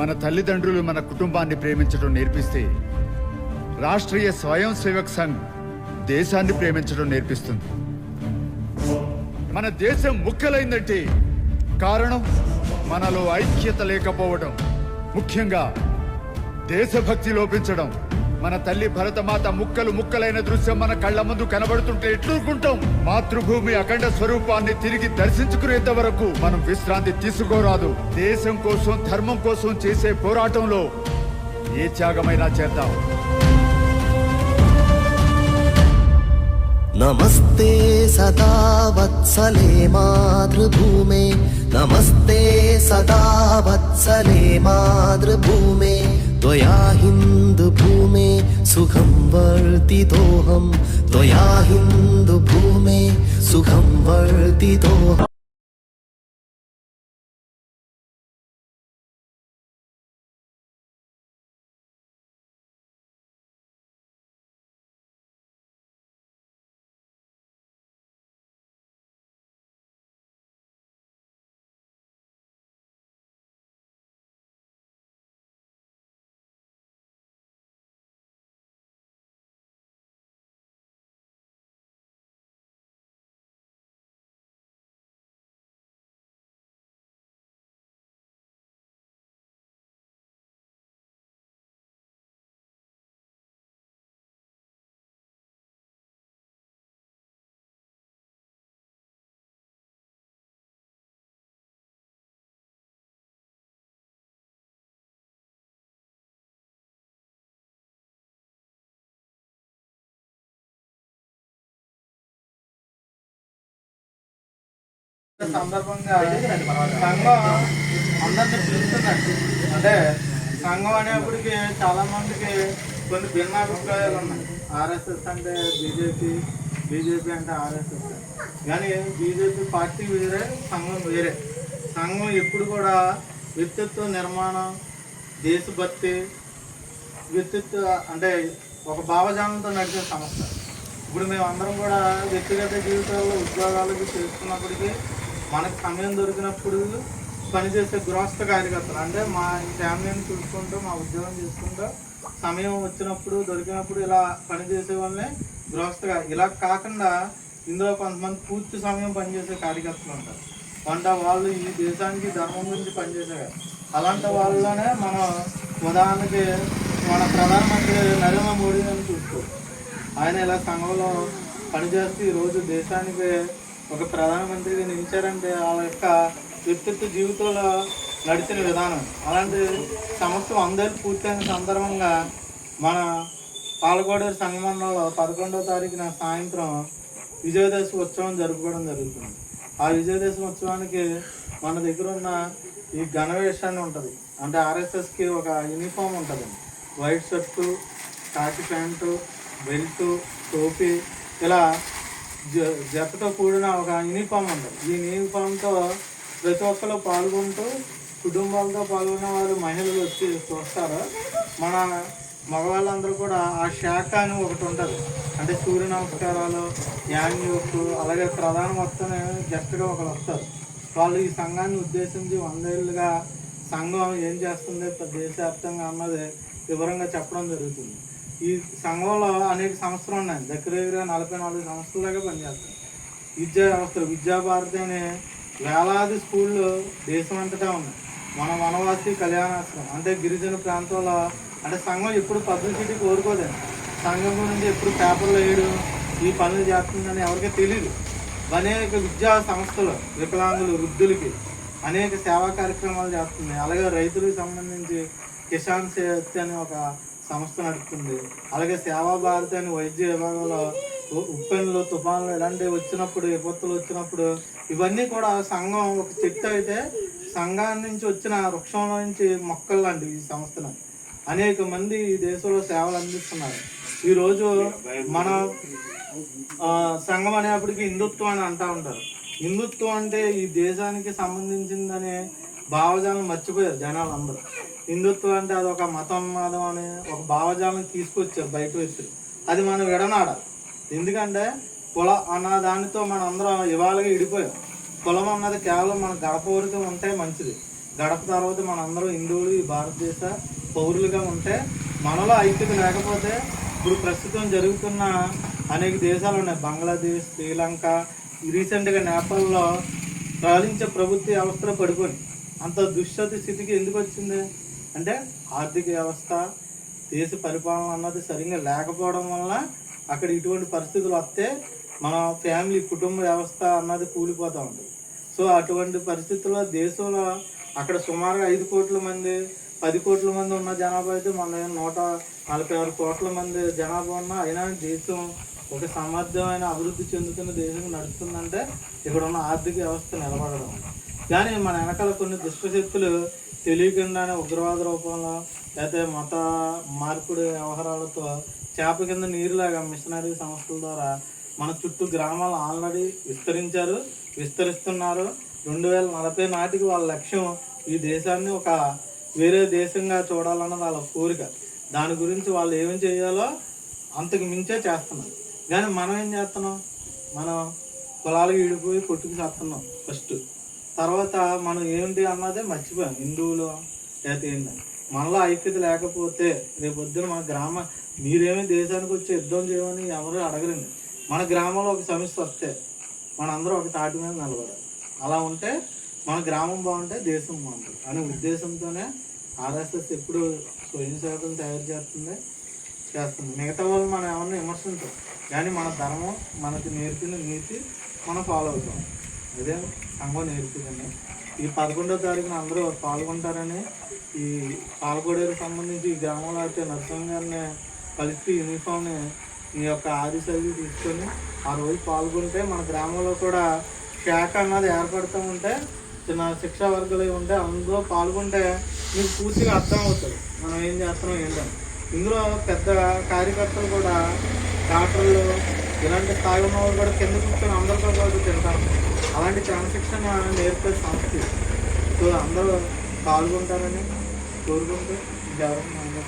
మన తల్లిదండ్రులు మన కుటుంబాన్ని ప్రేమించడం నేర్పిస్తే రాష్ట్రీయ స్వయం సేవక్ సంఘ్ దేశాన్ని ప్రేమించడం నేర్పిస్తుంది. మన దేశం ముక్కలైందంటే కారణం మనలో ఐక్యత లేకపోవడం. ముఖ్యంగా దేశభక్తి లోపించడం. మన తల్లి భరతమాత ముక్కలు ముక్కలైన దృశ్యం మన కళ్ళ ముందు కనబడుతుంటే ఎట్లుకుంటాం మాతృభూమి అఖండ స్వరూపాన్ని తిరిగి దర్శించుకునేంత వరకు మనం విశ్రాంతి తీసుకోరాదు. దేశం కోసం ధర్మం కోసం చేసే పోరాటంలో ఏ త్యాగమైనా చేద్దాం. నమస్తే సదా వత్సలే మాతృభూమే. నమస్తే సదా వత్సలే మాతృభూమే. त्वया हिन्दुभूमे सुखं वर्तितोऽहं त्वया हिन्दुभूमे सुखं वर्तितोऽहम् సందర్భంగా సంఘం అందరిని పిలుస్తుందండి అంటే సంఘం అనేప్పటికీ చాలా మందికి కొన్ని భిన్నాభిప్రాయాలు ఉన్నాయి. ఆర్ఎస్ఎస్ అంటే బీజేపీ బీజేపీ అంటే ఆర్ఎస్ఎస్. కానీ బీజేపీ పార్టీ వేరే సంఘం వేరే. సంఘం ఎప్పుడు కూడా వ్యక్తిత్వ నిర్మాణం దేశభక్తి వ్యక్తిత్వ అంటే ఒక భావజాలంతో నడిచే సంస్థ. ఇప్పుడు మేమందరం కూడా వ్యక్తిగత జీవితాల్లో ఉద్యోగాలకి చేసుకున్నప్పటికీ మనకు సమయం దొరికినప్పుడు పనిచేసే గృహస్థ కార్యకర్తలు అంటే మా ఫ్యామిలీని చూసుకుంటూ మా ఉద్యోగం చేసుకుంటూ సమయం వచ్చినప్పుడు దొరికినప్పుడు ఇలా పనిచేసే వాళ్ళని గృహస్థగా ఇలా కాకుండా ఇందులో కొంతమంది పూర్తి సమయం పనిచేసే కార్యకర్తలు ఉంటారు. వంట వాళ్ళు ఈ దేశానికి ధర్మం గురించి పనిచేసేవారు అలాంటి వాళ్ళలోనే మనం ఉదాహరణకి మన ప్రధానమంత్రి నరేంద్ర మోడీ అని చూసుకో. ఆయన ఇలా సంఘంలో పనిచేస్తూ ఈరోజు దేశానికి ఒక ప్రధానమంత్రిగా నిలిచారంటే వాళ్ళ యొక్క వ్యక్తిత్వ జీవితంలో నడిచిన విధానం. అలాంటి సంవత్సరం వందేళ్ళు పూర్తయిన సందర్భంగా మన పాలకోడేరు సంగమంలో పదకొండవ తారీఖున సాయంత్రం విజయదశమి ఉత్సవం జరుపుకోవడం జరుగుతుంది. ఆ విజయదశమి ఉత్సవానికి మన దగ్గర ఉన్న ఈ గణవేషాన్ని ఉంటుంది. అంటే ఆర్ఎస్ఎస్కి ఒక యూనిఫామ్ ఉంటుంది. వైట్ షర్టు కాకి ప్యాంటు బెల్టు టోపీ ఇలా జతతో కూడిన ఒక యూనిఫామ్ ఉంటుంది ఈ యూనిఫామ్తో ప్రతి ఒక్కరు పాల్గొంటూ కుటుంబాలతో పాల్గొన్న వారు మహిళలు వచ్చి చూస్తారు. మన మగవాళ్ళందరూ కూడా ఆ శాఖ అని ఒకటి ఉంటుంది. అంటే సూర్య నమస్కారాలు యాన్యూస్ అలాగే ప్రధాన మొత్తం జట్టుగా ఒకరు వస్తారు. వాళ్ళు ఈ సంఘాన్ని ఉద్దేశించి వందేళ్ళుగా సంఘం ఏం చేస్తుంది దేశవ్యాప్తంగా అన్నది వివరంగా చెప్పడం జరుగుతుంది. ఈ సంఘంలో అనేక సంస్థలు ఉన్నాయి. దగ్గర దగ్గర నలభై నాలుగు సంస్థల దాకా పనిచేస్తాయి. విద్యా వ్యవస్థలు విద్యాభారతి అనే వేలాది స్కూళ్ళు దేశం అంతటా ఉన్నాయి. మన వనవాసి కళ్యాణాశ్రమం అంటే గిరిజన ప్రాంతంలో అంటే సంఘం ఎప్పుడు పబ్లిసిటీ కోరుకోదండి. సంఘం గురించి ఎప్పుడు పేపర్లు వేయడం ఈ పనులు చేస్తుందని ఎవరికీ తెలియదు అనేక విద్యా సంస్థలు వికలాంగులు వృద్ధులకి అనేక సేవా కార్యక్రమాలు చేస్తుంది అలాగే రైతులకు సంబంధించి కిసాన్ శక్తి అని ఒక సంస్థ నడుపుతుంది. అలాగే సేవా భారతి అని వైద్య విభాగంలో ఉప్పెన్లు తుఫాన్లు ఇలాంటివి వచ్చినప్పుడు విపత్తులు వచ్చినప్పుడు ఇవన్నీ కూడా సంఘం ఒక చెట్టు అయితే సంఘాన్ని నుంచి వచ్చిన వృక్షంలో నుంచి మొక్కలు లాంటివి ఈ సంస్థలు. అనేక మంది ఈ దేశంలో సేవలు అందిస్తున్నారు. ఈరోజు మన సంఘం అనేప్పటికీ హిందుత్వం అని అంటూ ఉంటారు. హిందుత్వం అంటే ఈ దేశానికి సంబంధించిందనే భావజాలం మర్చిపోయారు జనాలు అందరూ. హిందుత్వం అంటే అది ఒక మతం మతం అని ఒక భావజాలం తీసుకొచ్చారు బయట వ్యక్తులు. అది మనం విడనాడాలి. ఎందుకంటే కుల అన్న దానితో మనం అందరం ఇవాళగా ఇడిపోయాం కులం అన్నది కేవలం మన గడప వరకు ఉంటే మంచిది. గడప తర్వాత మనందరం హిందువులు ఈ భారతదేశ పౌరులుగా ఉంటే మనలో ఐక్యత లేకపోతే ఇప్పుడు ప్రస్తుతం జరుగుతున్న అనేక దేశాలు ఉన్నాయి. బంగ్లాదేశ్ శ్రీలంక రీసెంట్గా నేపాల్లో పాలించే ప్రభుత్వ వ్యవస్థలో పడిపోయి అంత దుస్థితి స్థితికి ఎందుకు వచ్చింది? అంటే ఆర్థిక వ్యవస్థ దేశ పరిపాలన అన్నది సరిగ్గా లేకపోవడం వల్ల అక్కడ ఇటువంటి పరిస్థితులు వస్తే మన ఫ్యామిలీ కుటుంబ వ్యవస్థ అన్నది కూలిపోతూ ఉంటుంది. సో అటువంటి పరిస్థితుల్లో దేశంలో అక్కడ సుమారుగా ఐదు కోట్ల మంది పది కోట్ల మంది ఉన్న జనాభా అయితే మన నూట నలభై ఆరు కోట్ల మంది జనాభా ఉన్న అయినా దేశం ఒక సమర్థమైన అభివృద్ధి చెందుతున్న దేశం నడుస్తుందంటే ఇక్కడ ఉన్న ఆర్థిక వ్యవస్థ నిలబడడం. కానీ మన వెనకాల కొన్ని దుష్టశక్తులు తెలియకుండానే ఉగ్రవాద రూపంలో లేకపోతే మత మార్పుడు వ్యవహారాలతో చేప కింద నీరులాగా మిషనరీ సంస్థల ద్వారా మన చుట్టూ గ్రామాలు ఆల్రెడీ విస్తరించారు విస్తరిస్తున్నారు. రెండు వేల నలభై నాటికి వాళ్ళ లక్ష్యం ఈ దేశాన్ని ఒక వేరే దేశంగా చూడాలన్నది వాళ్ళ కోరిక. దాని గురించి వాళ్ళు ఏం చేయాలో అంతకు మించే చేస్తున్నారు. కానీ మనం ఏం చేస్తున్నాం? మనం పొలాలకు ఈడిపోయి కొట్టుకు చేస్తున్నాం ఫస్ట్. తర్వాత మనం ఏంటి అన్నదే మర్చిపోయాం. హిందువులు లేకపోతే ఏంటి? మనలో ఐక్యత లేకపోతే రేపొద్దున మన గ్రామ మీరేమీ దేశానికి వచ్చి యుద్ధం చేయమని ఎవరు అడగరండి. మన గ్రామంలో ఒక సమస్య వస్తే మనందరూ ఒక తాటి మీద నిలబడాలి. అలా ఉంటే మన గ్రామం బాగుంటే దేశం బాగుంటుంది. అనే ఉద్దేశంతోనే ఆర్ఎస్ఎస్ ఎప్పుడు స్వయం సేవకులు తయారు చేస్తుంది చేస్తుంది. మిగతా వాళ్ళు మనం ఏమన్నా విమర్శించాం. కానీ మన ధర్మం మనకు నేర్పిన నీతి మనం ఫాలో అవుతాం. ఇదే సంఘం నేర్పిందండి ఈ పదకొండో తారీఖున అందరూ పాల్గొంటారని ఈ పాల్గొడేకి సంబంధించి ఈ గ్రామంలో అయితే నరసింహ గారిని కలిసి యూనిఫామ్ని ఈ యొక్క ఆదిశైలి తీసుకొని ఆ రోజు పాల్గొంటే మన గ్రామంలో కూడా శాఖ అన్నది ఏర్పడుతూ ఉంటే చిన్న శిక్షా వర్గాలు ఉంటే అందులో పాల్గొంటే మీకు పూర్తిగా అర్థం అవుతుంది మనం ఏం చేస్తున్నాం ఏంటని. ఇందులో పెద్ద కార్యకర్తలు కూడా డాక్టర్లు ఇలాంటి స్థాయి ఉన్న వాళ్ళు కూడా కింద కూర్చొని అందరితో పాటు తింటారు అలాంటి క్రమశిక్షణ నేర్పే సంస్థ సో అందరూ పాల్గొంటారని కోరుకుంటూ ఇంకెవరైనా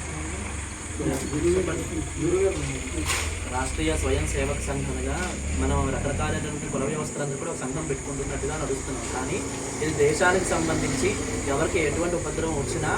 రాష్ట్రీయ స్వయం సేవక సంఘంగా మనం రకరకాలైనటువంటి కుల వ్యవస్థలందరూ కూడా ఒక సంఘం పెట్టుకుంటున్నట్టుగా నడుస్తున్నాం. కానీ ఇది దేశానికి సంబంధించి ఎవరికి ఎటువంటి ఉపద్రవం వచ్చినా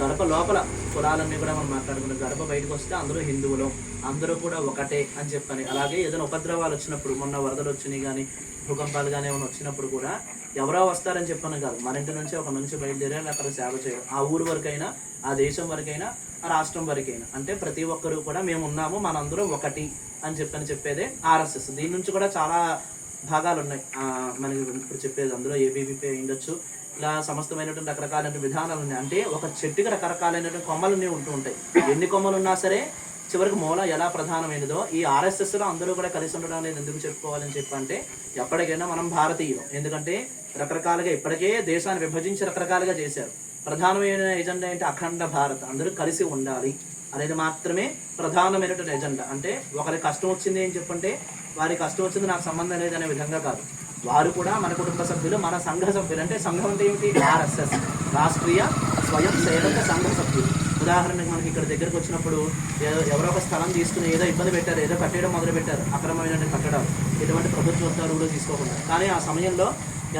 గడప లోపల కులాలన్నీ కూడా మనం మాట్లాడుకున్నాం గడప బయటకు వస్తే అందరూ హిందువులు. అందరూ కూడా ఒకటే అని చెప్పని. అలాగే ఏదైనా ఉపద్రవాలు వచ్చినప్పుడు మొన్న వరదలు వచ్చినాయి కానీ భూకంపాలు కానీ ఏమైనా వచ్చినప్పుడు కూడా ఎవరో వస్తారని చెప్పాను కాదు. మన ఇంటి నుంచి ఒక నుంచి బయలుదేరి అక్కడ సేవ చేయడం ఆ ఊరు వరకైనా ఆ దేశం వరకైనా ఆ రాష్ట్రం వరకైనా. అంటే ప్రతి ఒక్కరూ కూడా మేము ఉన్నాము మనందరం ఒకటి అని చెప్పని చెప్పేదే ఆర్ఎస్ఎస్. దీని నుంచి కూడా చాలా భాగాలు ఉన్నాయి. ఆ, మనకి ఇప్పుడు చెప్పేది అందులో ఏబీవీపీ ఉండొచ్చు. ఇలా సమస్తమైనటువంటి రకరకాలైన విధానాలు ఉన్నాయి. అంటే ఒక చెట్టుకి రకరకాలైనటువంటి కొమ్మలు ఉంటూ ఉంటాయి. ఎన్ని కొమ్మలు ఉన్నా సరే చివరికి మూల ఎలా ప్రధానమైనదో ఈ ఆర్ఎస్ఎస్లో అందరూ కూడా కలిసి ఉండడం అనేది ఎందుకు చెప్పుకోవాలని చెప్పంటే ఎప్పటికైనా మనం భారతీయులు. ఎందుకంటే రకరకాలుగా ఇప్పటికే దేశాన్ని విభజించి రకరకాలుగా చేశారు. ప్రధానమైన ఎజెండా ఏంటి? అఖండ భారత్. అందరూ కలిసి ఉండాలి అనేది మాత్రమే ప్రధానమైనటువంటి ఎజెండా అంటే ఒకరికి కష్టం వచ్చింది అని చెప్పంటే వారి కష్టం వచ్చింది నాకు సంబంధం లేదనే విధంగా కాదు. వారు కూడా మన కుటుంబ సభ్యులు మన సంఘ సభ్యులు. అంటే సంఘం అంటే ఏమిటి? ఆర్ఎస్ఎస్. రాష్ట్రీయ స్వయం సేవక సంఘ సభ్యులు. ఉదాహరణకు మనకి ఇక్కడ దగ్గరకు వచ్చినప్పుడు ఏదో ఎవరో ఒక స్థలం తీసుకుని ఏదో ఇబ్బంది పెట్టారు ఏదో కట్టేయడం మొదలు పెట్టారు. అక్రమమైన కట్టడం ఎటువంటి ప్రభుత్వ ఉత్తర్వులు తీసుకోకుండా. కానీ ఆ సమయంలో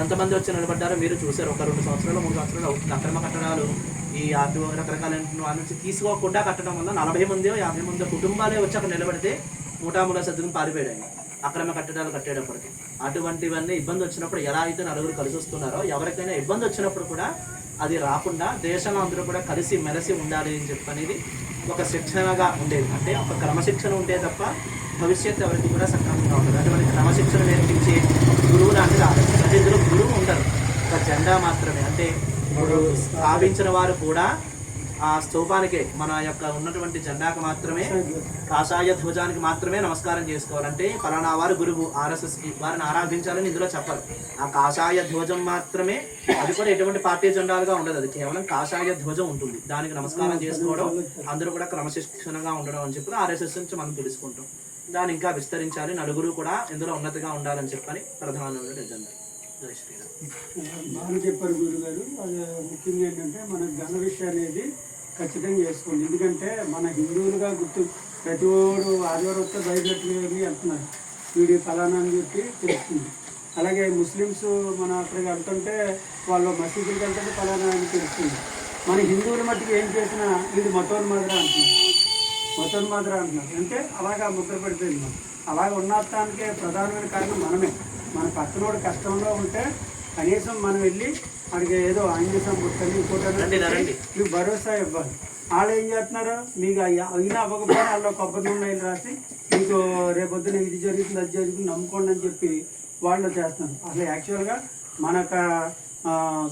ఎంతమంది వచ్చి నిలబడ్డారో మీరు చూశారు. ఒక రెండు సంవత్సరాలు మూడు సంవత్సరాలు అవుతుంది. అక్రమ కట్టడాలు ఈ ఆర్టీఓ రకరకాలైన వాళ్ళ నుంచి తీసుకోకుండా కట్టడం వల్ల నలభై మంది యాభై మంది కుటుంబాలే వచ్చి అక్కడ నిలబడితే ముఠాముఠా సర్దుకుని పారిపోయాడు అక్రమ కట్టడాలు కట్టేటప్పటికి. అటువంటివన్నీ ఇబ్బంది వచ్చినప్పుడు ఎలా అయితే నలుగురు కలిసి వస్తున్నారో ఎవరికైనా ఇబ్బంది వచ్చినప్పుడు కూడా అది రాకుండా దేశంలో అందరూ కూడా కలిసి మెలిసి ఉండాలి అని చెప్పనేది ఒక శిక్షణగా ఉండేది. అంటే ఒక క్రమశిక్షణ ఉంటే తప్ప భవిష్యత్తు ఎవరికి కూడా సక్రమంగా ఉండదు అటువంటి క్రమశిక్షణ నేర్పించే గురువు లాంటిది ఆలోచన అంటే ఇందులో గురువు ఉండరు. ఒక జెండా మాత్రమే. అంటే ఇప్పుడు స్థాపించిన వారు కూడా ఆ స్తూపానికే మన యొక్క ఉన్నటువంటి జెండాకు మాత్రమే కాషాయ ధ్వజానికి మాత్రమే నమస్కారం చేసుకోవాలంటే ఫలానా వారు గురువు ఆర్ఎస్ఎస్కి వారిని ఆరాధించాలని ఇందులో చెప్పరు. ఆ కాషాయ ధ్వజం మాత్రమే అది కూడా ఎటువంటి పార్టీ జెండాలుగా ఉండదు. అది కేవలం కాషాయ ధ్వజం ఉంటుంది. దానికి నమస్కారం చేసుకోవడం అందరూ కూడా క్రమశిక్షణగా ఉండడం అని చెప్పి ఆర్ఎస్ఎస్ నుంచి మనం తెలుసుకుంటాం. దాన్ని ఇంకా విస్తరించాలి. నలుగురు కూడా ఇందులో ఉన్నతిగా ఉండాలని చెప్పని ప్రధానమైన ఎజెండా జై శ్రీరామ్. బాగా చెప్పారు గురుగారు. ముఖ్యంగా ఏంటంటే మన ఘన విషయం అనేది ఖచ్చితంగా చేసుకోండి ఎందుకంటే మన హిందువులుగా గుర్తు ప్రతి ఓడు ఆదివారం వస్తే వెళ్తున్నారు వీడి ఫలానా అని చెప్పి తెలుస్తుంది. అలాగే ముస్లిమ్స్ మన అక్కడికి వెళ్తుంటే వాళ్ళు మసీదులకు వెళ్తుంటే ఫలానా అని తెలుస్తుంది. మన హిందువుల మట్టుకు ఏం చేసినా వీడు మతోన్మాదిర అంటున్నారు. మతోన్మాదిర అంటున్నారు. అంటే అలాగా ముద్ర పడిపోయింది. మనం అలాగ ఉన్నతానికే ప్రధానమైన కారణం మనమే. మన పక్కనోడు కష్టంలో ఉంటే కనీసం మనం వెళ్ళి అడిగే ఏదో ఆంజనేయం పుట్టని రండి, రండి. ఇంకోటి మీకు భరోసా ఇవ్వాలి. వాళ్ళు ఏం చేస్తున్నారు? మీకు అయినా అవ్వకపోయినా వాళ్ళు కొబ్బరి నూనె నీళ్ళు రాసి మీకు రేపొద్దున ఇది జరుగుతుంది అది జరుగుతుంది నమ్ముకోండి అని చెప్పి వాళ్ళు చేస్తున్నారు. అసలు యాక్చువల్గా మనక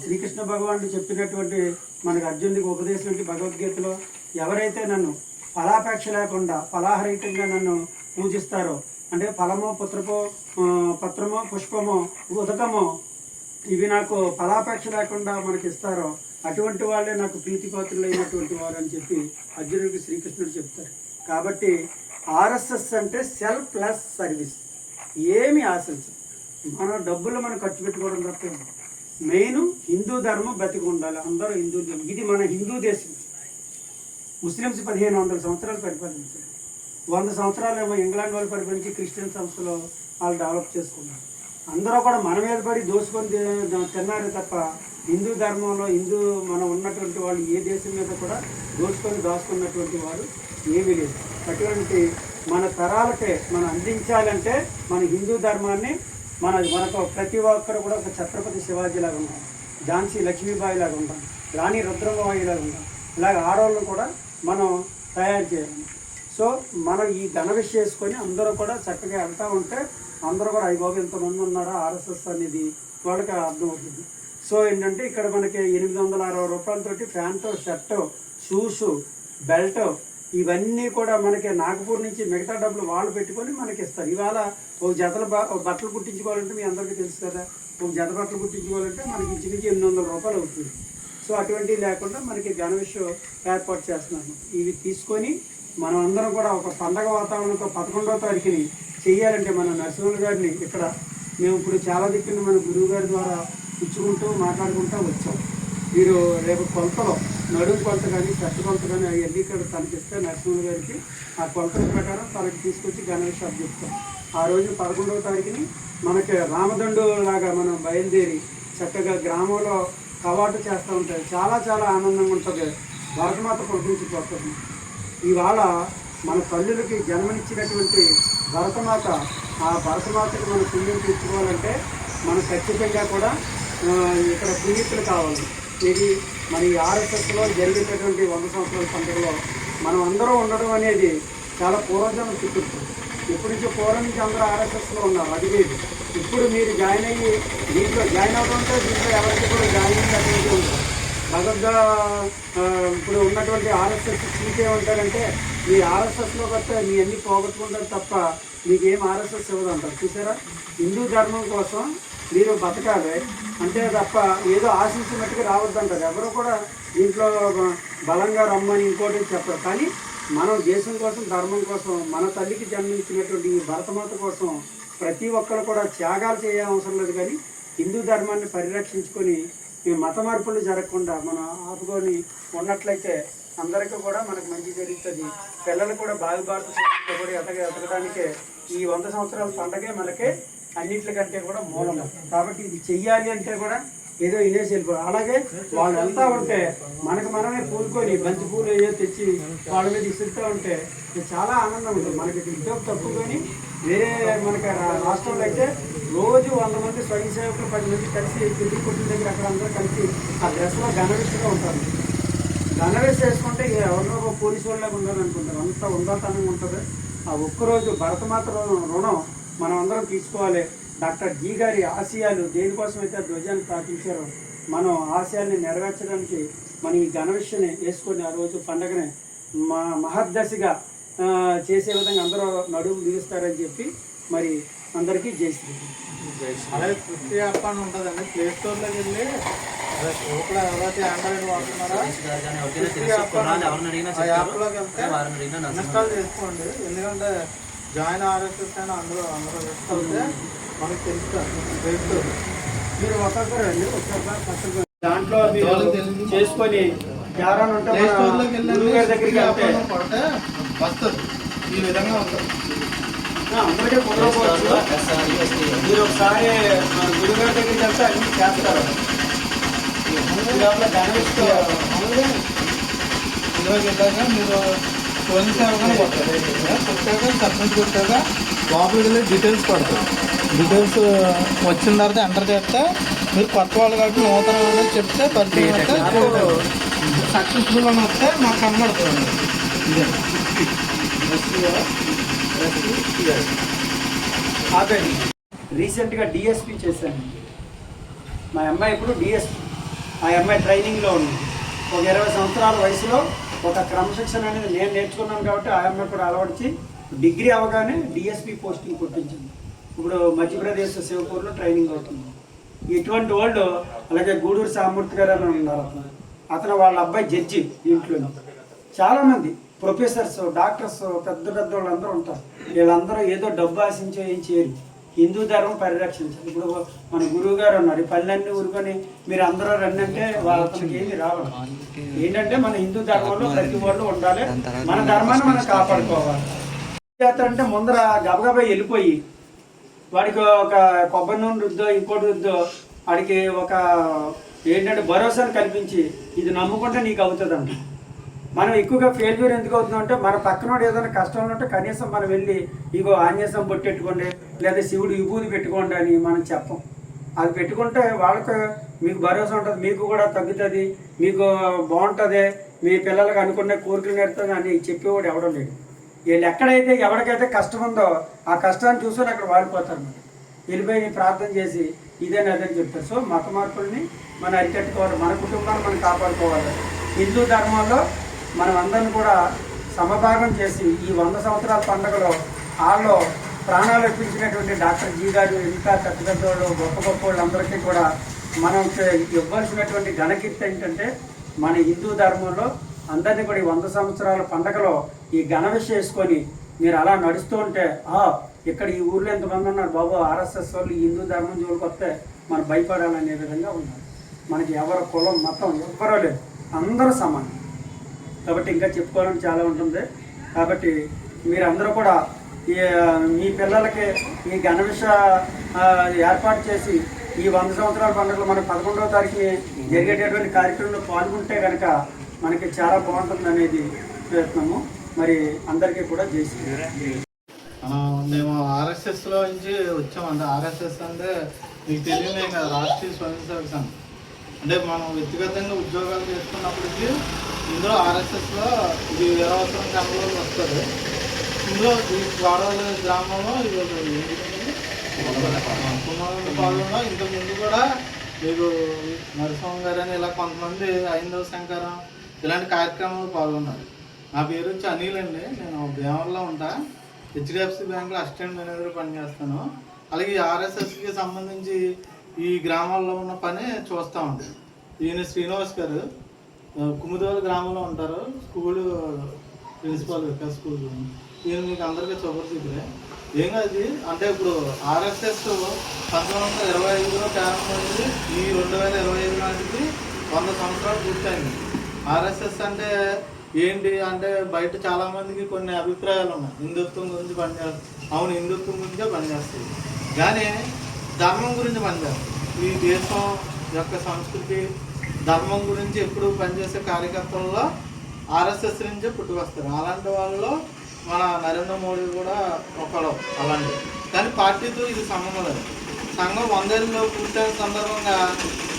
శ్రీకృష్ణ భగవానుడు చెప్పినటువంటి మనకు అర్జునుడికి ఉపదేశం భగవద్గీతలో? ఎవరైతే నన్ను ఫలాపేక్ష లేకుండా ఫలాహరహితంగా నన్ను పూజిస్తారో అంటే ఫలమో పుత్రమో ఆ, పత్రమో పుష్పమో ఉదకమో ఇవి నాకు ఫలాపేక్ష లేకుండా మనకి ఇస్తారో అటువంటి వాళ్ళే నాకు ప్రీతిపాత్రులైనటువంటి వారు అని చెప్పి అర్జునుడికి శ్రీకృష్ణుడు చెప్తారు. కాబట్టి ఆర్ఎస్ఎస్ అంటే సెల్ఫ్ ప్లస్ సర్వీస్. ఏమి ఆశించదు. మన డబ్బులు మనం ఖర్చు పెట్టుకోవడం తప్ప మెయిన్ హిందూ ధర్మం బతికి ఉండాలి. అందరూ హిందూ ఇది మన హిందూ దేశం. ముస్లిమ్స్ పదిహేను వందల సంవత్సరాలు పరిపాలించారు. వంద సంవత్సరాలు ఏమో ఇంగ్లాండ్ వాళ్ళు పరిపాలించి క్రిస్టియన్ సంస్థలో వాళ్ళు డెవలప్ చేసుకున్నారు. అందరూ కూడా మన మీద పడి దోసుకొని తి- తిన్నారు తప్ప హిందూ ధర్మంలో హిందూ మనం ఉన్నటువంటి వాళ్ళు ఏ దేశం మీద కూడా దోచుకొని దాచుకున్నటువంటి వారు ఏమీ లేదు. అటువంటి మన తరాలకే మనం అందించాలంటే మన హిందూ ధర్మాన్ని మన మనకు ప్రతి ఒక్కరు కూడా ఒక ఛత్రపతి శివాజీ లాగా ఉంటాం ఝాన్సీ లక్ష్మీబాయి లాగా ఉంటాం రాణి రుద్రమబాయి లాగా ఉంటాం ఇలాగ ఆడవాళ్ళను కూడా మనం తయారు చేయాలి. సో మనం ఈ ధన విషయం చేసుకొని అందరూ కూడా చక్కగా వెళ్తూ ఉంటే అందరూ కూడా అయ్యి బాబు ఇంతమంది ఉన్నారా? ఆర్ఎస్ఎస్ అనేది వాళ్ళకి అర్థమవుతుంది సో ఏంటంటే ఇక్కడ మనకి ఎనిమిది వందల అరవై రూపాయలతోటి ప్యాంటు షర్టు షూస్ బెల్ట్ ఇవన్నీ కూడా మనకి నాగపూర్ నుంచి మిగతా డబ్బులు వాళ్ళు పెట్టుకొని మనకి ఇస్తారు. ఇవాళ ఒక జతల ఒక బట్టలు కుట్టించుకోవాలంటే మీ అందరికీ తెలుసు కదా ఒక జత బట్టలు కుట్టించుకోవాలంటే మనకి ఇంచుమించు ఎనిమిది వందల రూపాయలు అవుతుంది. సో అటువంటివి లేకుండా మనకి ఘన విషయం ఏర్పాటు చేస్తున్నాము ఇవి తీసుకొని మనం అందరం కూడా ఒక పండగ వాతావరణంతో పదకొండవ తారీఖుని చేయాలంటే మన నరసింహులు గారిని ఇక్కడ మేము ఇప్పుడు చాలా దిక్కున మన గురువు గారి ద్వారా ఇచ్చుకుంటూ మాట్లాడుకుంటూ వచ్చాం. మీరు రేపు కొలతలో నడుము కొలత కానీ చెట్టు కొలత కానీ అవన్నీ ఇక్కడ తనకిస్తే నరసింహులు గారికి ఆ కొలతల ప్రకారం తనకి తీసుకొచ్చి గణేష్ షాప్ చెప్తాం. ఆ రోజు పదకొండవ తారీఖుని మనకి రామదండు లాగా మనం బయలుదేరి చక్కగా గ్రామంలో కవాటు చేస్తూ ఉంటాయి చాలా చాలా ఆనందంగా ఉంటుంది. భరతమాత ప్రకటించిపోతుంది ఇవాళ మన తల్లులకి జన్మనిచ్చినటువంటి భరతమాత ఆ భరతమాతకి మన పుణ్యం తెచ్చుకోవాలంటే మనం ఖచ్చితంగా కూడా ఇక్కడ పుణ్యతులు కావాలి. ఇది మన ఈ ఆర్ఎస్ఎస్లో జరిగినటువంటి వంద సంవత్సరాల పండుగలో మనం అందరూ ఉండడం అనేది చాలా పూర్వజనం చుట్టూ ఇప్పటి నుంచో పూర్వం నుంచి అందరూ ఆర్ఎస్ఎస్లో ఉన్నారు అది లేదు. ఇప్పుడు మీరు జాయిన్ అయ్యి దీంట్లో జాయిన్ అవ్వడంతో దీంట్లో ఎవరికి కూడా జాయిన్ అయ్యి అటువంటి ఉంటారు భగవద్గా ఇప్పుడు ఉన్నటువంటి ఆర్ఎస్ఎస్ సీట్ ఏమంటారంటే మీ ఆర్ఎస్ఎస్లో వస్తే మీ అన్ని పోగొట్టుకుంటారు తప్ప మీకేం ఆర్ఎస్ఎస్ ఇవ్వదు అంటారు. చూసారా? హిందూ ధర్మం కోసం మీరు బతకాలి. అంతే తప్ప ఏదో ఆశించినట్టుగా రావద్దంటారు ఎవరు కూడా దీంట్లో బలంగా రమ్మని ఇంకోటి చెప్పరు. కానీ మనం దేశం కోసం ధర్మం కోసం మన తల్లికి జన్మించినటువంటి ఈ భరతమాత కోసం ప్రతి ఒక్కరు కూడా త్యాగాలు చేయ అవసరం లేదు. కానీ హిందూ ధర్మాన్ని పరిరక్షించుకొని ఈ మత మార్పులు జరగకుండా మనం ఆపుకొని ఉన్నట్లయితే అందరికీ కూడా మనకు మంచి జరుగుతుంది. పిల్లలు కూడా బావి భారత కూడా ఎదగ ఎదగడానికే ఈ వంద సంవత్సరాల పండగే మనకి అన్నింటికంటే కూడా మూలం కాబట్టి ఇది చెయ్యాలి అంటే కూడా ఏదో ఇదేసి వెళ్ళిపోవాలి అలాగే వాళ్ళు వెళ్తా ఉంటే మనకు మనమే పూలుకొని బంతి పూలు ఏదో తెచ్చి వాళ్ళ మీద ఇసురుతూ ఉంటే ఇది చాలా ఆనందం ఉంటుంది. మనకి ఉద్యోగం తక్కువ కానీ వేరే మనకి రాష్ట్రంలో అయితే రోజు వంద మంది స్వయం సేవకులు పది మంది కలిసి తిరిగి కొట్టిన దగ్గర అక్కడ అందరూ కలిసి ఆ డ్రెస్లో ఘనవిష్గా ఉంటారు. ఘనవేసి వేసుకుంటే ఎవరినో ఒక పోలీసు వాళ్ళగా ఉండాలనుకుంటారు. అంత ఉందాతనంగా ఉంటుంది. ఆ ఒక్కరోజు భరతమాత రుణం మనం అందరం తీసుకోవాలి డాక్టర్ జీ గారి ఆశయాలు దేనికోసం అయితే ధ్వజాన్ని స్థాపించారో మనం ఆశయాల్ని నెరవేర్చడానికి మనం ఈ ఘన విషయాన్ని వేసుకొని ఆ రోజు పండగని మా మహర్దశగా చేసే విధంగా అందరూ నడుము బిగిస్తారని చెప్పి మరి అందరికీ జై శ్రీరామ్ అలాగే సృష్టి యాప్ అని ఉంటుందండి ప్లే స్టోర్లోకి వెళ్ళి లోపల ఎవరైతే ఆండ్రాయిడ్ వాడుతున్నారో? ఆ యాప్లోకి వెళ్తే. ఇన్స్టాల్ చేసుకోండి. ఎందుకంటే జాయిన్ ఆర్ఎస్ఎస్ అని అందరూ అందరూ వేసుకుంటే మనకు తెలుస్తుంది. ప్లే స్టోర్ మీరు ఒక్కొక్కరు అండి ఒక్కొక్కరు పక్కకు దాంట్లో మీరు చేసుకొని ఎవరైనా ఉంటే గురువు గారి దగ్గరికి వెళ్తే వెళ్ళి వస్తుంది ఈ విధంగా ఉంటుంది అందరికీ కుదరకపోవచ్చు మీరు ఒకసారి గురుగారి దగ్గరికి వెళ్తే అన్ని చేస్తారు. వెళ్ళాక మీరు పోలీస్ కొట్టారు కొట్టాక కొట్టాక లోపలికి వెళ్ళి డీటెయిల్స్ పడతాయి డీటెయిల్స్ వచ్చిన తర్వాత ఎంటర్ చేస్తే మీరు కొత్త వాళ్ళు కాబట్టి నూతన వాళ్ళు చెప్తే పరిచయం సక్సెస్ఫుల్ అని వస్తే మాకు కనబడుతుంది. ఇదే. ఆపండి రీసెంట్గా డిఎస్పి చేశాను. మా అమ్మాయి ఇప్పుడు డిఎస్పి ఆ అమ్మాయి ట్రైనింగ్లో ఉంది. ఒక ఇరవై సంవత్సరాల వయసులో ఒక క్రమశిక్షణ అనేది నేను నేర్చుకున్నాను కాబట్టి ఆ అమ్మాయి కూడా అలవడిచి డిగ్రీ అవగానే డిఎస్పి పోస్టింగ్ పుట్టించింది ఇప్పుడు మధ్యప్రదేశ్ శివపూర్లో ట్రైనింగ్ అవుతుంది. ఇటువంటి వాళ్ళు అలాగే గూడూరు సామూర్తి గారు అని ఉన్నారు అతను. అతను వాళ్ళ అబ్బాయి జడ్జి ఇంట్లో. చాలామంది. ప్రొఫెసర్స్ డాక్టర్స్ పెద్ద పెద్ద వాళ్ళందరూ ఉంటారు. వీళ్ళందరూ ఏదో డబ్బు ఆశించే చేయరు హిందూ ధర్మం పరిరక్షించాలి. ఇప్పుడు మన గురువు గారు ఉన్నారు. ఈ పల్లెన్ని ఊరుకొని మీరు అందరూ రండి అంటే వాళ్ళకి ఏమి రావడం ఏంటంటే మన హిందూ ధర్మంలో ప్రతి వాళ్ళు ఉండాలి. మన ధర్మాన్ని మనం కాపాడుకోవాలి. జాతర అంటే ముందర గబగబా వెళ్ళిపోయి వాడికి ఒక కొబ్బరి నూనె రుద్దో ఇంకోటి రుద్దో వాడికి ఒక ఏంటంటే భరోసాను కల్పించి ఇది నమ్ముకుంటే నీకు అవుతుందంట. మనం ఎక్కువగా ఫెయిల్యూర్ ఎందుకు అవుతుందంటే మన పక్కనోడు ఏదైనా కష్టంలో ఉంటే కనీసం మనం వెళ్ళి ఇగో ఆంజనేయం బొట్టెట్టుకోండి లేదా శివుడు విభూతి పెట్టుకోండి అని మనం చెప్పం. అది పెట్టుకుంటే వాళ్ళకు మీకు భరోసా ఉంటుంది మీకు కూడా తగ్గుతుంది మీకు బాగుంటుంది మీ పిల్లలకు అనుకున్న కోరికలు నేర్తుంది అని చెప్పేవాడు ఎవడం లేడు. వీళ్ళు ఎక్కడైతే ఎవరికైతే కష్టం ఉందో ఆ కష్టాన్ని చూసుకొని అక్కడ వాడిపోతారు వెళ్ళిపోయి ప్రార్థన చేసి ఇదేనా అదని చెప్తారు. సో మత మార్పుల్ని మనం అరికట్టుకోవాలి మన కుటుంబాన్ని మనం కాపాడుకోవాలి. హిందూ ధర్మంలో మనం అందరిని కూడా సమభాగం చేసి ఈ వంద సంవత్సరాల పండుగలో వాళ్ళు ప్రాణాలు ఇప్పించినటువంటి డాక్టర్ జీ గారు ఇంకా పెద్ద పెద్ద వాళ్ళు గొప్ప గొప్ప వాళ్ళందరికీ కూడా మనం ఇవ్వాల్సినటువంటి ఘనకీర్తి ఏంటంటే మన హిందూ ధర్మంలో అందరినీ కూడా ఈ వంద సంవత్సరాల పండగలో ఈ ఘన విషయం వేసుకొని మీరు అలా నడుస్తూ ఉంటే ఆ ఇక్కడ ఈ ఊర్లో ఎంతమంది ఉన్నారు బాబు? ఆర్ఎస్ఎస్ వాళ్ళు హిందూ ధర్మం జోలికి వస్తే మనం భయపడాలనే విధంగా ఉన్నారు. మనకి ఎవరు కులం మతం ఎవ్వరూ లేదు. అందరూ సమానం. కాబట్టి ఇంకా చెప్పుకోవాలని చాలా ఉంటుంది. కాబట్టి మీరందరూ కూడా ఈ మీ పిల్లలకి ఈ ఘనవిష ఆ, ఏర్పాటు చేసి ఈ వంద సంవత్సరాల పండుగలో మన పదకొండవ తారీఖుని జరిగేటటువంటి కార్యక్రమంలో పాల్గొంటే కనుక మనకి చాలా బాగుంటుంది అనేది ప్రయత్నము. మరి అందరికీ కూడా చేసి మేము ఆర్ఎస్ఎస్లో నుంచి వచ్చామండి. ఆర్ఎస్ఎస్ అంటే మీకు తెలియదు రాష్ట్రీయ స్వయం సేవక సంఘం. అంటే మనం వ్యక్తిగతంగా ఉద్యోగాలు చేసుకున్నప్పటికీ ఇందులో ఆర్ఎస్ఎస్లో ఇది వీరవసరం కళలో వస్తుంది. ఇందులో ఈ గోడవల గ్రామంలో ఇది ఒక ఏంటిది? ఇంతకు ముందు కూడా మీకు నరసింహం గారు అని ఇలా కొంతమంది ఐందవ శంకరం ఇలాంటి కార్యక్రమాలు పాల్గొన్నారు. నా పేరు వచ్చి అనిల్ అండి. నేను భీమవరంలో ఉంటా. హెచ్డిఎఫ్సి బ్యాంక్లో అసిస్టెంట్ మేనేజర్ పనిచేస్తాను. అలాగే ఆర్ఎస్ఎస్కి సంబంధించి ఈ గ్రామాల్లో ఉన్న పని చూస్తూ ఉండేది ఈయన శ్రీనివాస్ గారు ఆ, కుముదోలు గ్రామంలో ఉంటారు. స్కూల్ ప్రిన్సిపాల్ యొక్క స్కూల్. ఈయన మీకు అందరికీ సుపరిచితులే ఏం కాదు అంటే ఇప్పుడు ఆర్ఎస్ఎస్ పంతొమ్మిది వందల ఇరవై ఐదులో ప్రారంభమైంది. ఈ రెండు వేల ఇరవై ఐదు నాటికి వంద సంవత్సరాలు పూర్తయింది. ఆర్ఎస్ఎస్ అంటే ఏంటి? అంటే బయట చాలామందికి కొన్ని అభిప్రాయాలు ఉన్నాయి. హిందుత్వం గురించి పనిచేస్తుంది అవును హిందుత్వం గురించే పనిచేస్తుంది కానీ ధర్మం గురించి పనిచేయాలి ఈ దేశం యొక్క సంస్కృతి ధర్మం గురించి ఎప్పుడు పనిచేసే కార్యకర్తల్లో ఆర్ఎస్ఎస్ నుంచే పుట్టుకొస్తారు అలాంటి వాళ్ళలో మన నరేంద్ర మోడీ కూడా ఒకడు అలాంటి. కానీ పార్టీతో ఇది సంఘం లేదు. సంఘం వందేళ్ళలో పూర్తయిన సందర్భంగా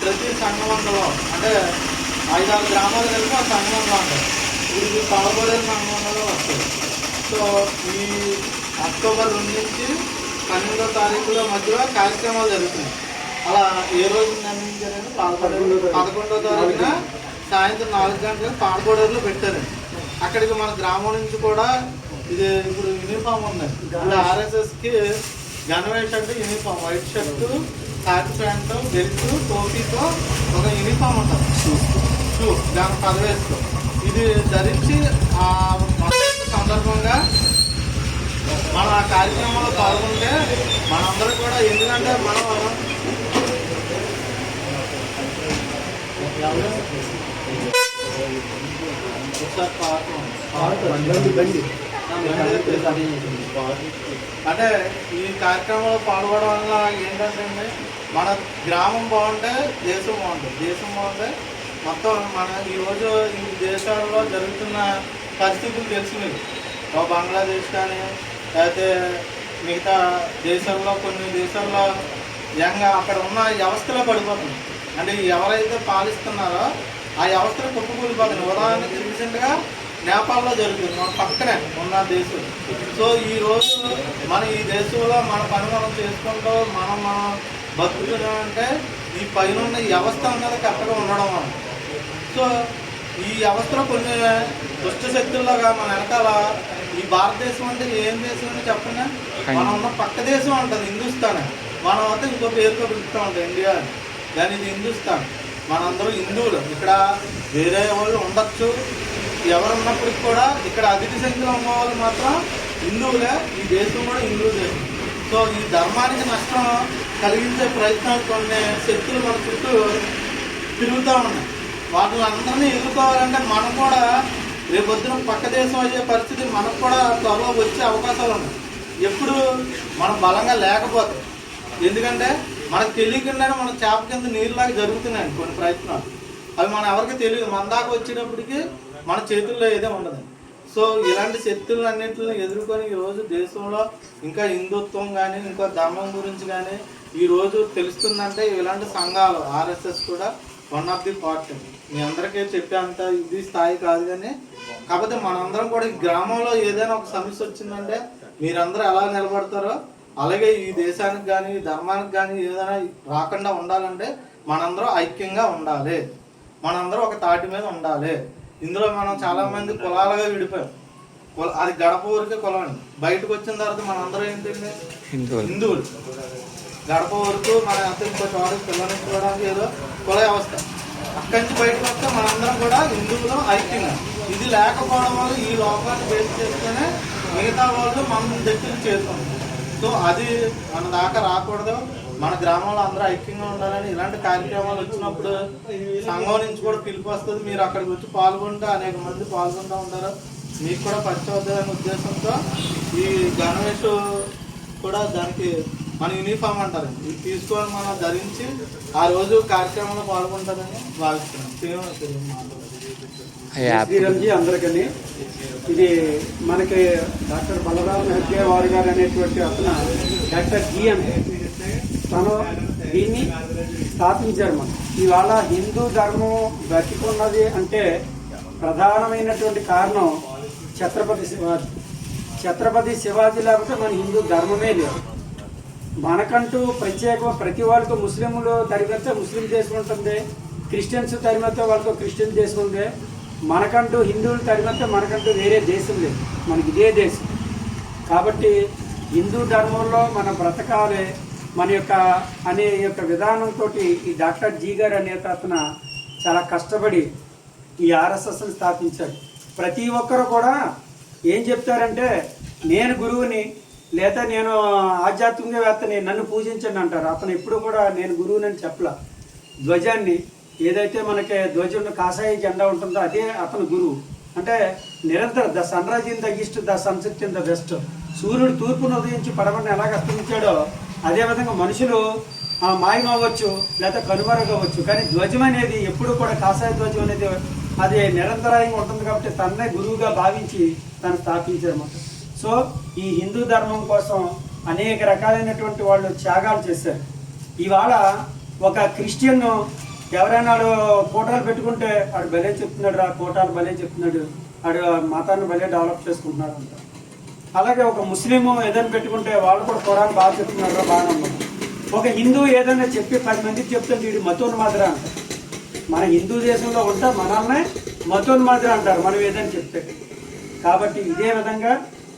ప్రతి సంఘమంలో అంటే ఐదారు గ్రామాలు కలిపి ఆ సంఘంలో ఉంటారు ఇది పాల్గొడేరు సంఘంలో వస్తుంది. సో ఈ అక్టోబర్ రెండు నుంచి పన్నెండో తారీఖుల మధ్యలో కార్యక్రమాలు జరుగుతున్నాయి. అలా ఏ రోజు నిర్ణయించారని పాల్గొడేరు పదకొండో తారీఖున సాయంత్రం నాలుగు గంటలకు పాల్గొడేరులో పెట్టారు. అక్కడికి మన గ్రామం నుంచి కూడా ఇది ఇప్పుడు యూనిఫామ్ ఉన్నాయి ఇప్పుడు ఆర్ఎస్ఎస్కి గన్వేష్ గణవేష్ అంటే uniform. White shirt short pant belt టోపీతో ఒక యూనిఫామ్ ఉంటుంది. షూ. దాని పదవేస్తూ ఇది ధరించి ఆ మద్దతు సందర్భంగా మనం ఆ కార్యక్రమంలో పాల్గొంటే మనందరం కూడా ఎందుకంటే మనం అంటే ఈ కార్యక్రమంలో పాల్గొనడం వల్ల ఏంటంటే అండి, మన గ్రామం బాగుంటే దేశం బాగుంటుంది. దేశం బాగుంటే మొత్తం మన ఈరోజు ఈ దేశాల్లో జరుగుతున్న పరిస్థితులు తెలిసినవి. ఓ బంగ్లాదేశ్ కానీ లేకపోతే మిగతా దేశంలో కొన్ని దేశాల్లో యంగా అక్కడ ఉన్న వ్యవస్థలో పడిపోతుంది. అంటే ఎవరైతే పాలిస్తున్నారో ఆ వ్యవస్థలు కుప్పకూలిపోతుంది. ఉదాహరణకి రీసెంట్గా నేపాల్లో జరుగుతుంది మన పక్కనే ఉన్న దేశం. సో ఈ రోజు మన ఈ దేశంలో మన పని మనం చేసుకుంటూ మనం మనం బతుకుతున్నామంటే ఈ పైన ఉన్న వ్యవస్థ అన్నది కరెక్ట్గా ఉండడం వల్ల. సో ఈ వ్యవస్థలో కొన్ని దుష్ట శక్తుల్లోగా మన వెనకాల ఈ భారతదేశం అంటే ఏం దేశం అని చెప్పండి మనం ఉన్న పక్క దేశం ఉంటుంది హిందుస్థాన్. మనం అయితే ఇంకో పేరుతో పిలుస్తూ ఉంటాం ఇండియా. కానీ ఇది హిందుస్థాన్. మనందరూ హిందువులు. ఇక్కడ వేరే వాళ్ళు ఉండొచ్చు. ఎవరు ఉన్నప్పటికి కూడా ఇక్కడ అధిక సంఖ్యలో ఉన్న వాళ్ళు మాత్రం హిందువులే. ఈ దేశం కూడా హిందూ దేశం. సో ఈ ధర్మానికి నష్టం కలిగించే ప్రయత్నాలు కొన్ని శక్తులు మన చుట్టూ తిరుగుతూ ఉన్నాయి. వాటిని అందరినీ ఎదుర్కోవాలంటే మనం కూడా రేపొద్దున పక్క దేశం అయ్యే పరిస్థితి మనకు కూడా త్వరలో వచ్చే అవకాశాలు ఉన్నాయి. ఎప్పుడు మనం బలంగా లేకపోతే ఎందుకంటే మనకు తెలియకుండానే మన చేప కింద నీరులాగా జరుగుతున్నాయి కొన్ని ప్రయత్నాలు. అవి మనం ఎవరికి తెలియదు. మన దాకా వచ్చేటప్పటికి మన చేతుల్లో ఏదే ఉండదు. సో ఇలాంటి శక్తులు అన్నింటిని ఎదుర్కొని ఈరోజు దేశంలో ఇంకా హిందుత్వం కానీ ఇంకా ధర్మం గురించి కానీ ఈరోజు తెలుస్తుందంటే ఇలాంటి సంఘాలు ఆర్ఎస్ఎస్ కూడా వన్ ఆఫ్ ది పార్ట్ మీ అందరికీ చెప్పే అంత ఇది స్థాయి కాదు కానీ కాకపోతే మనందరం కూడా ఈ గ్రామంలో ఏదైనా ఒక సమస్య వచ్చిందంటే మీరందరూ ఎలా నిలబడతారో అలాగే ఈ దేశానికి కానీ ఈ ధర్మానికి కానీ ఏదైనా రాకుండా ఉండాలంటే మనందరం ఐక్యంగా ఉండాలి. మనందరం ఒక తాటి మీద ఉండాలి. ఇందులో మనం చాలా మంది కులాలుగా విడిపోయాం. కుల- అది గడప ఊరికే కులం అండి. బయటకు వచ్చిన తర్వాత మనందరం ఏంటండి హిందువులు. గడప వరకు మన అంత ఇంకో చోట పిల్లనిచ్చుకోవడానికి ఏదో కుల వ్యవస్థ. అక్కడి నుంచి బయటకు వస్తే మనందరం కూడా హిందువులు ఐక్యంగా. ఇది లేకపోవడం వల్ల ఈ లోకాన్ని బేస్ చేస్తేనే మిగతా వాళ్ళు మనం దగ్గర చేస్తాం సో అది మన దాకా రాకూడదు. మన గ్రామంలో అందరూ ఐక్యంగా ఉండాలని ఇలాంటి కార్యక్రమాలు వచ్చినప్పుడు సంఘం నుంచి కూడా పిలుపు వస్తుంది. మీరు అక్కడికి వచ్చి పాల్గొంటే అనేక మంది పాల్గొంటూ ఉంటారు. మీకు కూడా పరిచయం అవుతుందనే ఉద్దేశంతో ఈ గణేష్ కూడా దానికి మన యూనిఫామ్ అంటారు. ఇది తీసుకొని మనం ధరించి ఆ రోజు కార్యక్రమంలో పాల్గొంటారని భావిస్తున్నాం. శ్రీరంజీ అందరికీ ఇది మనకి డాక్టర్ బలరాం హెగ్డే వారి గారు అనేటువంటి అతను డాక్టర్ జి అంటే తను దీన్ని స్థాపించారు మనం. ఇవాళ హిందూ ధర్మం బతికున్నది అంటే ప్రధానమైనటువంటి కారణం ఛత్రపతి శివాజీ ఛత్రపతి శివాజీ లేకపోతే మన హిందూ ధర్మమే లేదు. మనకంటూ ప్రత్యేక ప్రతి వాళ్ళకు ముస్లింలు తరిమితే ముస్లిం దేశం ఉంటుంది క్రిస్టియన్స్ తరిమితే వాళ్ళతో క్రిస్టియన్ దేశం ఉంది మనకంటూ హిందువులు తరిమితే మనకంటూ వేరే దేశం లేదు మనకి ఇదే దేశం. కాబట్టి హిందూ ధర్మంలో మన బ్రతకాలే మన యొక్క అనే యొక్క విధానంతో ఈ డాక్టర్ జీ గారు అనే అతను చాలా కష్టపడి ఈ ఆర్ఎస్ఎస్ని స్థాపించాడు ప్రతి ఒక్కరు కూడా ఏం చెప్తారంటే నేను గురువుని లేదా నేను ఆధ్యాత్మికవేత్తని నన్ను పూజించండి అంటారు. అతను ఎప్పుడు కూడా నేను గురువునని చెప్పలా. ధ్వజాన్ని ఏదైతే మనకి ధ్వజం కాషాయ జెండా ఉంటుందో అదే అతను గురువు. అంటే నిరంతరం the sun rise in the east the sunset in the west. సూర్యుడు తూర్పును ఉదయించి పడమని ఎలాగ అస్తమించాడో అదేవిధంగా మనుషులు మాయం మాయమవ్వచ్చు లేదా కనుమరుగవచ్చు కానీ ధ్వజం అనేది ఎప్పుడు కూడా కాషాయ ధ్వజం అనేది అది నిరంతరాయంగా ఉంటుంది కాబట్టి తన్నే గురువుగా భావించి తను స్థాపించారు అన్నమాట సో ఈ హిందూ ధర్మం కోసం అనేక రకాలైనటువంటి వాళ్ళు త్యాగాలు చేశారు. ఇవాళ ఒక క్రిస్టియన్ ఎవరైనా కోటాలు పెట్టుకుంటే వాడు భలే చెప్తున్నాడు రా కోటాలు భలే చెప్తున్నాడు వాడు మతాన్ని భలే డెవలప్ చేసుకుంటున్నాడు అంట. అలాగే ఒక ముస్లిం ఏదైనా పెట్టుకుంటే వాళ్ళు కూడా కురాన్ బాగా చెప్తున్నారు రా బాగా ఒక హిందూ ఏదైనా చెప్పి పది మందికి చెప్తే వీడు మతోన్మాదిరా అంటారు మన హిందూ దేశంలో ఉంటే మనల్నే మతోన్మాదిరా అంటారు మనం ఏదైనా చెప్తే. కాబట్టి ఇదే విధంగా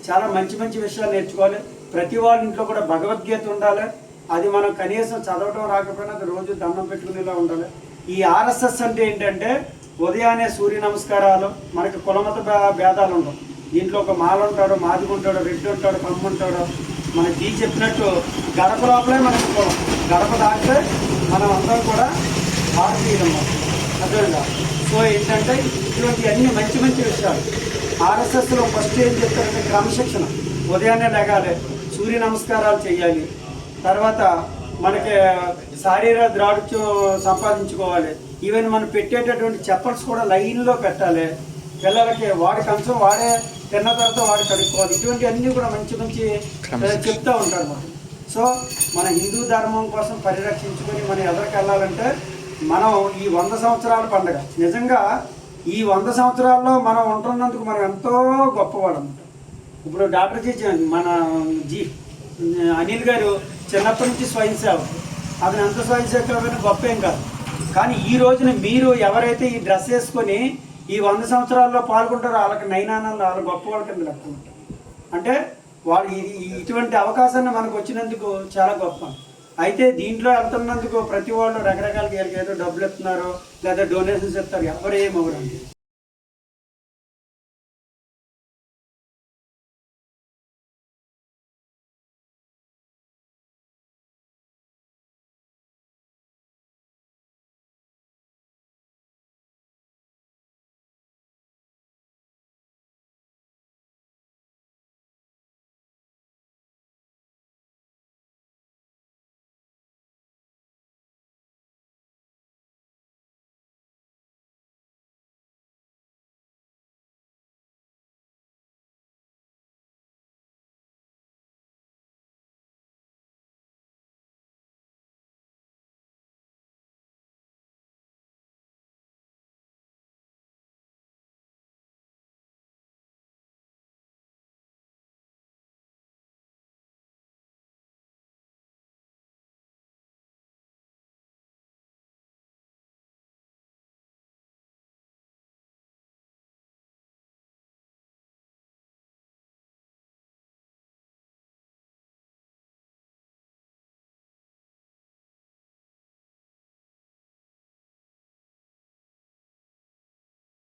చాలా మంచి మంచి విషయాలు నేర్చుకోవాలి. ప్రతి వాళ్ళ ఇంట్లో కూడా భగవద్గీత ఉండాలి. అది మనం కనీసం చదవటం రాకపోయినా అది రోజు దండం పెట్టుకునేలా ఉండాలి. ఈ ఆర్ఎస్ఎస్ అంటే ఏంటంటే ఉదయాన్నే సూర్య నమస్కారాలు మనకి కులమత భేదాలు ఉండవు. దీంట్లో ఒక మాల ఉంటాడు మాదిగ ఉంటాడు రెడ్డి ఉంటాడు కమ్మ ఉంటాడు. మన జీ చెప్పినట్టు గడప లోపలే మనకి కులం. గడప దాటితే మనం అందరం కూడా భారతీయులు అర్థమైందా? సో ఏంటంటే ఇటువంటి అన్ని మంచి మంచి విషయాలు. ఆర్ఎస్ఎస్లో ఫస్ట్ ఏం చెప్తారంటే క్రమశిక్షణ. ఉదయాన్నే లెగాలి సూర్య నమస్కారాలు చేయాలి తర్వాత మనకి శారీరక ద్రాఢ్యం సంపాదించుకోవాలి. ఈవెన్ మనం పెట్టేటటువంటి చెప్పల్స్ కూడా లైన్లో పెట్టాలి. పిల్లలకి వాడి కంచం వాడే తిన్న తర్వాత వాడు కడుక్కోవాలి. ఇటువంటి అన్నీ కూడా మంచి మంచి చెప్తూ ఉంటారు మనం సో మన హిందూ ధర్మం కోసం పరిరక్షించుకొని మనం ఎదరికి వెళ్ళాలంటే మనం ఈ వంద సంవత్సరాల పండుగ. నిజంగా ఈ వంద సంవత్సరాల్లో మనం ఉంటున్నందుకు మనం ఎంతో గొప్పవాళ్ళం. ఇప్పుడు డాక్టర్ జీ మన జీ అనిల్ గారు చిన్నప్పటి నుంచి స్వయం సేవకు అతను ఎంత స్వయం సేవకులమైన గొప్ప ఏం కాదు. కానీ ఈ రోజున మీరు ఎవరైతే ఈ డ్రెస్ వేసుకొని ఈ వంద సంవత్సరాల్లో పాల్గొంటారో వాళ్ళకి నైనానంద వాళ్ళ గొప్ప వాళ్ళ కింద లెక్క అంటే వాళ్ళు ఇటువంటి అవకాశాన్ని మనకు వచ్చినందుకు చాలా గొప్ప. అయితే దీంట్లో వెళ్తున్నందుకు ప్రతి వాళ్ళు రకరకాలుగా వీళ్ళకి ఏదో డబ్బులు ఇస్తున్నారు లేదా డొనేషన్స్ ఇస్తారు. ఎవరు ఏమవరండి